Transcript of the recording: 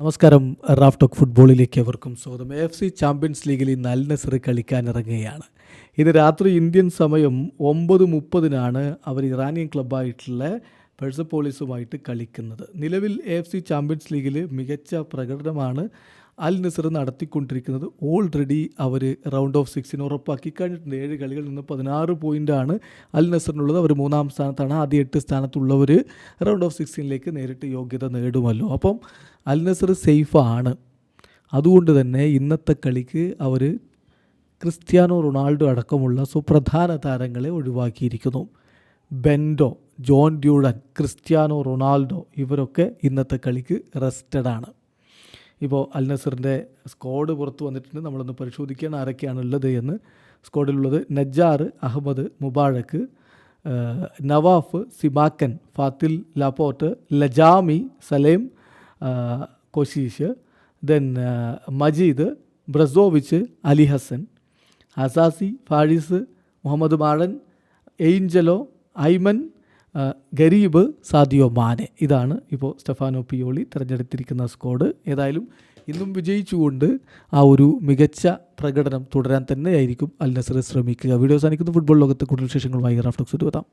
നമസ്കാരം. Raf talk ഫുട്ബോളിലേക്ക് എവർക്കും സ്വാഗതം. എഫ് സി ചാമ്പ്യൻസ് ലീഗിൽ ഇന്ന് അൽ ഇറങ്ങുകയാണ് ഇത് രാത്രി ഇന്ത്യൻ സമയം ഒമ്പത് മുപ്പതിനാണ് അവർ ഇറാനിയൻ ക്ലബ്ബായിട്ടുള്ള പെഴ്സപ്പോളിസുമായിട്ട് കളിക്കുന്നത്. നിലവിൽ എഫ് സി ചാമ്പ്യൻസ് ലീഗിൽ മികച്ച പ്രകടനമാണ് അൽ നസർ നടത്തിക്കൊണ്ടിരിക്കുന്നത്. ഓൾറെഡി അവർ റൗണ്ട് ഓഫ് സിക്സിന് ഉറപ്പാക്കി. കഴിഞ്ഞിട്ടുണ്ട് ഏഴ് കളികളിൽ നിന്ന് പതിനാറ് പോയിന്റാണ് അൽ നസറിനുള്ളത് അവർ മൂന്നാം സ്ഥാനത്താണ്. ആദ്യ എട്ട് സ്ഥാനത്തുള്ളവർ റൗണ്ട് ഓഫ് സിക്സിനിലേക്ക് നേരിട്ട് യോഗ്യത നേടുമല്ലോ. അപ്പം അൽ നസർ സേഫാണ്. അതുകൊണ്ട് തന്നെ ഇന്നത്തെ കളിക്ക് അവർ ക്രിസ്ത്യാനോ റൊണാൾഡോ അടക്കമുള്ള സുപ്രധാന താരങ്ങളെ ഒഴിവാക്കിയിരിക്കുന്നു. ബെൻഡോ ജോൺ ഡ്യൂഡൻ ക്രിസ്ത്യാനോ റൊണാൾഡോ ഇവരൊക്കെ ഇന്നത്തെ കളിക്ക് റെസ്റ്റഡാണ് ഇപ്പോൾ അൽ നസറിന്റെ സ്ക്വാഡ് പുറത്ത് വന്നിട്ടുണ്ട്. നമ്മളൊന്ന് പരിശോധിക്കുകയാണ് ആരൊക്കെയാണ് ഉള്ളത് എന്ന്. സ്ക്വാഡിലുള്ളത് നജാർ Ahmed മുബാഴക്ക് Nawaf സിബാക്കൻ ഫാത്തിൽ ലാപ്പോട്ട് Lajami Salem കൊശീഷ് then Majeed Brozovic Ali Hassan അസാസി Faris Mohammed മാഴൻ Angelo Ayman Ghareeb Sadio Mane. ഇതാണ് ഇപ്പോൾ സ്റ്റെഫാനോ പിയോളി തിരഞ്ഞെടുത്തിരിക്കുന്ന സ്ക്വാഡ് ഏതായാലും ഇന്നും വിജയിച്ചുകൊണ്ട് ആ ഒരു മികച്ച പ്രകടനം തുടരാൻ തന്നെയായിരിക്കും അൽ നസർ ശ്രമിക്കുക. വീഡിയോ സാധിക്കുന്ന ഫുട്ബോൾ ലോകത്തെ കൂടുതൽ വിശേഷങ്ങളുമായി റാഫ്റ്റോക്സ് എത്താം